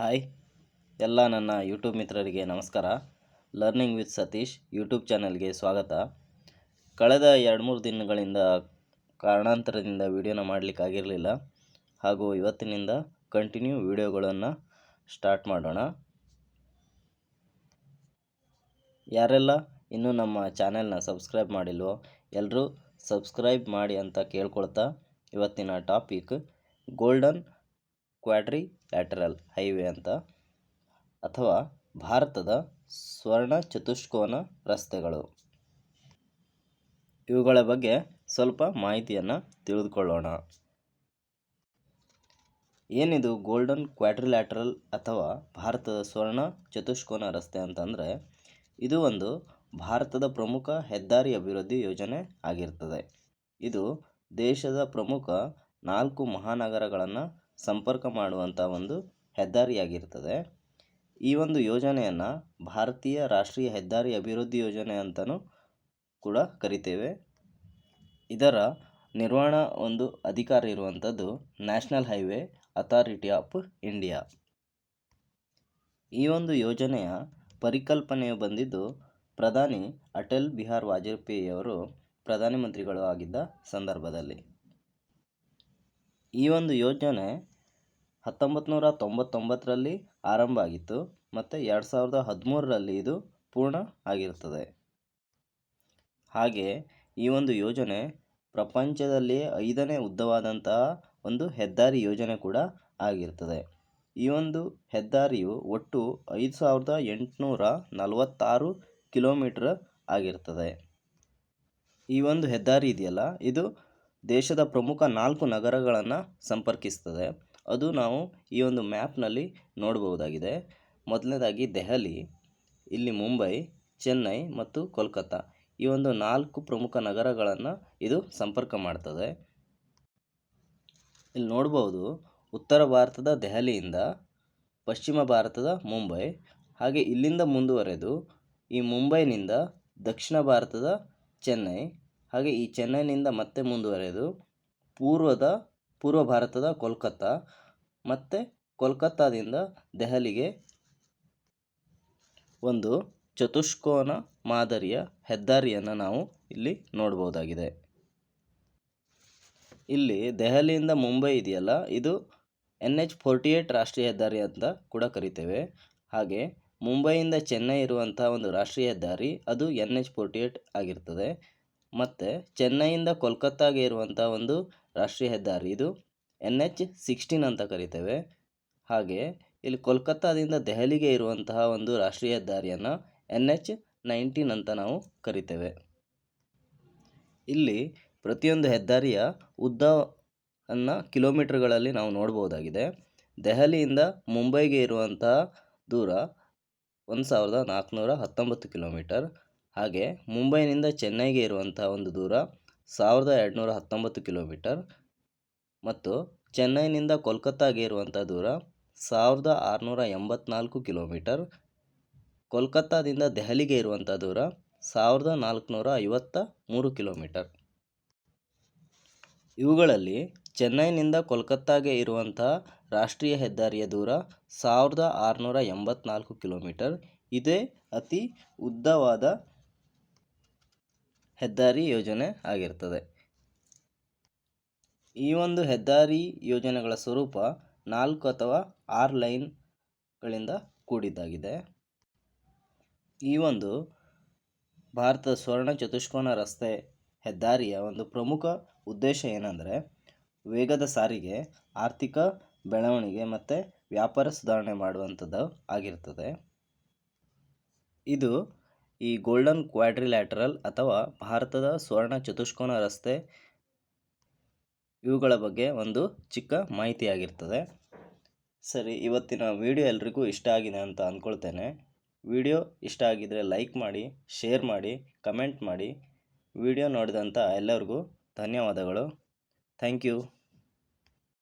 Hi. ಎಲ್ಲ ನನ್ನ YouTube ಮಿತ್ರರಿಗೆ ನಮಸ್ಕಾರ. ಲರ್ನಿಂಗ್ ವಿತ್ ಸತೀಶ್ ಯೂಟ್ಯೂಬ್ ಚಾನಲ್ಗೆ ಸ್ವಾಗತ. ಕಳೆದ ಎರಡು ಮೂರು ದಿನಗಳಿಂದ ಕಾರಣಾಂತರದಿಂದ ವಿಡಿಯೋನ ಮಾಡಲಿಕ್ಕಾಗಿರಲಿಲ್ಲ ಹಾಗೂ ಇವತ್ತಿನಿಂದ ಕಂಟಿನ್ಯೂ ವಿಡಿಯೋಗಳನ್ನು ಸ್ಟಾರ್ಟ್ ಮಾಡೋಣ. ಯಾರೆಲ್ಲ ಇನ್ನೂ ನಮ್ಮ ಚಾನೆಲ್ನ ಸಬ್ಸ್ಕ್ರೈಬ್ ಮಾಡಿಲ್ವೋ ಎಲ್ಲರೂ ಸಬ್ಸ್ಕ್ರೈಬ್ ಮಾಡಿ ಅಂತ ಕೇಳ್ಕೊಳ್ತಾ ಇವತ್ತಿನ ಟಾಪಿಕ್ ಗೋಲ್ಡನ್ ಕ್ವಾಡ್ರಿ ಲ್ಯಾಟರಲ್ ಹೈವೇ ಅಂತ ಅಥವಾ ಭಾರತದ ಸ್ವರ್ಣ ಚತುಷ್ಕೋನ ರಸ್ತೆಗಳು. ಇವುಗಳ ಬಗ್ಗೆ ಸ್ವಲ್ಪ ಮಾಹಿತಿಯನ್ನು ತಿಳಿದುಕೊಳ್ಳೋಣ. ಏನಿದು ಗೋಲ್ಡನ್ ಕ್ವಾಡ್ರಿಲ್ಯಾಟ್ರಲ್ ಅಥವಾ ಭಾರತದ ಸ್ವರ್ಣ ಚತುಷ್ಕೋನ ರಸ್ತೆ ಅಂತಂದರೆ ಇದು ಒಂದು ಭಾರತದ ಪ್ರಮುಖ ಹೆದ್ದಾರಿ ಅಭಿವೃದ್ಧಿ ಯೋಜನೆ ಆಗಿರ್ತದೆ. ಇದು ದೇಶದ ಪ್ರಮುಖ ನಾಲ್ಕು ಮಹಾನಗರಗಳನ್ನು ಸಂಪರ್ಕ ಮಾಡುವಂಥ ಒಂದು ಹೆದ್ದಾರಿಯಾಗಿರ್ತದೆ. ಈ ಒಂದು ಯೋಜನೆಯನ್ನು ಭಾರತೀಯ ರಾಷ್ಟ್ರೀಯ ಹೆದ್ದಾರಿ ಅಭಿವೃದ್ಧಿ ಯೋಜನೆ ಅಂತಲೂ ಕೂಡ ಕರಿತೇವೆ. ಇದರ ನಿರ್ವಹಣಾ ಒಂದು ಅಧಿಕಾರ ಇರುವಂಥದ್ದು national highway authority of India. ಈ ಒಂದು ಯೋಜನೆಯ ಪರಿಕಲ್ಪನೆಯು ಬಂದಿದ್ದು ಪ್ರಧಾನಿ ಅಟಲ್ ಬಿಹಾರ್ ವಾಜಪೇಯಿಯವರು ಪ್ರಧಾನಮಂತ್ರಿಗಳು ಆಗಿದ್ದ ಸಂದರ್ಭದಲ್ಲಿ. ಈ ಒಂದು ಯೋಜನೆ ಹತ್ತೊಂಬತ್ತು ನೂರ ತೊಂಬತ್ತೊಂಬತ್ತರಲ್ಲಿ ಆರಂಭ ಆಗಿತ್ತು ಮತ್ತು ಎರಡು ಸಾವಿರದ ಹದಿಮೂರರಲ್ಲಿ ಇದು ಪೂರ್ಣ ಆಗಿರ್ತದೆ ಹಾಗೆ ಈ ಒಂದು ಯೋಜನೆ ಪ್ರಪಂಚದಲ್ಲಿಯೇ ಐದನೇ ಉದ್ದವಾದಂತಹ ಒಂದು ಹೆದ್ದಾರಿ ಯೋಜನೆ ಕೂಡ ಆಗಿರ್ತದೆ ಈ ಒಂದು ಹೆದ್ದಾರಿಯು ಒಟ್ಟು ಐದು ಸಾವಿರದ ಎಂಟುನೂರ ನಲವತ್ತಾರು ಕಿಲೋಮೀಟ್ರ್ ಆಗಿರ್ತದೆ ಈ ಒಂದು ಹೆದ್ದಾರಿ ಇದೆಯಲ್ಲ, ಇದು ದೇಶದ ಪ್ರಮುಖ ನಾಲ್ಕು ನಗರಗಳನ್ನು ಸಂಪರ್ಕಿಸ್ತದೆ. ಅದು ನಾವು ಈ ಒಂದು ಮ್ಯಾಪ್ನಲ್ಲಿ ನೋಡಬಹುದಾಗಿದೆ ಮೊದಲನೇದಾಗಿ ದೆಹಲಿ, ಇಲ್ಲಿ ಮುಂಬೈ, ಚೆನ್ನೈ ಮತ್ತು ಕೋಲ್ಕತ್ತಾ. ಈ ಒಂದು ನಾಲ್ಕು ಪ್ರಮುಖ ನಗರಗಳನ್ನು ಇದು ಸಂಪರ್ಕ ಮಾಡ್ತದೆ. ಇಲ್ಲಿ ನೋಡ್ಬೋದು, ಉತ್ತರ ಭಾರತದ ದೆಹಲಿಯಿಂದ ಪಶ್ಚಿಮ ಭಾರತದ ಮುಂಬೈ, ಹಾಗೆ ಇಲ್ಲಿಂದ ಮುಂದುವರೆದು ಈ ಮುಂಬೈನಿಂದ ದಕ್ಷಿಣ ಭಾರತದ ಚೆನ್ನೈ, ಹಾಗೆ ಈ ಚೆನ್ನೈನಿಂದ ಮತ್ತೆ ಮುಂದುವರೆದು ಪೂರ್ವದ ಪೂರ್ವ ಭಾರತದ ಕೋಲ್ಕತ್ತಾ ಮತ್ತು ಕೋಲ್ಕತ್ತಾದಿಂದ ದೆಹಲಿಗೆ ಒಂದು ಚತುಷ್ಕೋನ ಮಾದರಿಯ ಹೆದ್ದಾರಿಯನ್ನು ನಾವು ಇಲ್ಲಿ ನೋಡ್ಬೋದಾಗಿದೆ. ಇಲ್ಲಿ ದೆಹಲಿಯಿಂದ ಮುಂಬೈ ಇದೆಯಲ್ಲ, ಇದು ಎನ್ ಎಚ್ ಫೋರ್ಟಿ ಏಟ್ ರಾಷ್ಟ್ರೀಯ ಹೆದ್ದಾರಿ ಅಂತ ಕೂಡ ಕರಿತೇವೆ. ಹಾಗೆ ಮುಂಬೈಯಿಂದ ಚೆನ್ನೈ ಇರುವಂಥ ಒಂದು ರಾಷ್ಟ್ರೀಯ ಹೆದ್ದಾರಿ, ಅದು ಎನ್ ಎಚ್ ಫೋರ್ಟಿ ಏಟ್ ಆಗಿರ್ತದೆ. ಮತ್ತು ಚೆನ್ನೈಯಿಂದ ಕೋಲ್ಕತ್ತಾಗೆ ಇರುವಂಥ ಒಂದು ರಾಷ್ಟ್ರೀಯ ಹೆದ್ದಾರಿ. ಇದು ಎನ್ ಎಚ್ ಸಿಕ್ಸ್ಟೀನ್ ಅಂತ ಕರಿತೇವೆ. ಹಾಗೆ ಇಲ್ಲಿ ಕೋಲ್ಕತ್ತಾದಿಂದ ದೆಹಲಿಗೆ ಇರುವಂತಹ ಒಂದು ರಾಷ್ಟ್ರೀಯ ಹೆದ್ದಾರಿಯನ್ನು ಎನ್ ಎಚ್ ನೈನ್ಟೀನ್ ಅಂತ ನಾವು ಕರಿತೇವೆ. ಇಲ್ಲಿ ಪ್ರತಿಯೊಂದು ಹೆದ್ದಾರಿಯ ಉದ್ದ ಉದ್ದವನ್ನು ಕಿಲೋಮೀಟ್ರ್ಗಳಲ್ಲಿ ನಾವು ನೋಡ್ಬೋದಾಗಿದೆ ದೆಹಲಿಯಿಂದ ಮುಂಬೈಗೆ ಇರುವಂತಹ ದೂರ ಒಂದು ಸಾವಿರದ ನಾಲ್ಕುನೂರ ಹತ್ತೊಂಬತ್ತು ಕಿಲೋಮೀಟರ್. ಹಾಗೆ ಮುಂಬೈನಿಂದ ಚೆನ್ನೈಗೆ ಇರುವಂಥ ಒಂದು ದೂರ ಸಾವಿರದ ಎರಡುನೂರ ಹತ್ತೊಂಬತ್ತು ಕಿಲೋಮೀಟರ್ ಮತ್ತು ಚೆನ್ನೈನಿಂದ ಕೋಲ್ಕತ್ತಾಗೆ ಇರುವಂಥ ದೂರ ಸಾವಿರದ ಆರುನೂರ ಎಂಬತ್ನಾಲ್ಕು ಕಿಲೋಮೀಟರ್. ಕೋಲ್ಕತ್ತಾದಿಂದ ದೆಹಲಿಗೆ ಇರುವಂಥ ದೂರ ಸಾವಿರದ ನಾಲ್ಕುನೂರ ಐವತ್ತ ಮೂರು ಕಿಲೋಮೀಟರ್. ಇವುಗಳಲ್ಲಿ ಚೆನ್ನೈನಿಂದ ಕೋಲ್ಕತ್ತಾಗೆ ಇರುವಂಥ ರಾಷ್ಟ್ರೀಯ ಹೆದ್ದಾರಿಯ ದೂರ ಸಾವಿರದ ಆರುನೂರ ಎಂಬತ್ನಾಲ್ಕು ಕಿಲೋಮೀಟರ್. ಇದೇ ಅತಿ ಉದ್ದವಾದ ಹೆದ್ದಾರಿ ಯೋಜನೆ ಆಗಿರ್ತದೆ. ಈ ಒಂದು ಹೆದ್ದಾರಿ ಯೋಜನೆಗಳ ಸ್ವರೂಪ ನಾಲ್ಕು ಅಥವಾ ಆರು ಲೈನ್ಗಳಿಂದ ಕೂಡಿದ್ದಾಗಿದೆ. ಈ ಒಂದು ಭಾರತದ ಸ್ವರ್ಣ ಚತುಷ್ಕೋನ ರಸ್ತೆ ಹೆದ್ದಾರಿಯ ಒಂದು ಪ್ರಮುಖ ಉದ್ದೇಶ ಏನಂದರೆ, ವೇಗದ ಸಾರಿಗೆ, ಆರ್ಥಿಕ ಬೆಳವಣಿಗೆ ಮತ್ತು ವ್ಯಾಪಾರ ಸುಧಾರಣೆ ಮಾಡುವಂಥದ್ದು ಆಗಿರ್ತದೆ. ಇದು ಈ ಗೋಲ್ಡನ್ ಕ್ವಾಡ್ರಿಲ್ಯಾಟರಲ್ ಅಥವಾ ಭಾರತದ ಸ್ವರ್ಣ ಚತುಷ್ಕೋನ ರಸ್ತೆ ಇವುಗಳ ಬಗ್ಗೆ ಒಂದು ಚಿಕ್ಕ ಮಾಹಿತಿಯಾಗಿರ್ತದೆ. ಸರಿ, ಇವತ್ತಿನ ವಿಡಿಯೋ ಎಲ್ರಿಗೂ ಇಷ್ಟ ಆಗಿದೆ ಅಂತ ಅಂದ್ಕೊಳ್ತೇನೆ ವಿಡಿಯೋ ಇಷ್ಟ ಆಗಿದರೆ ಲೈಕ್ ಮಾಡಿ, ಶೇರ್ ಮಾಡಿ, ಕಮೆಂಟ್ ಮಾಡಿ. ವಿಡಿಯೋ ನೋಡಿದಂಥ ಎಲ್ಲರಿಗೂ ಧನ್ಯವಾದಗಳು. Thank you.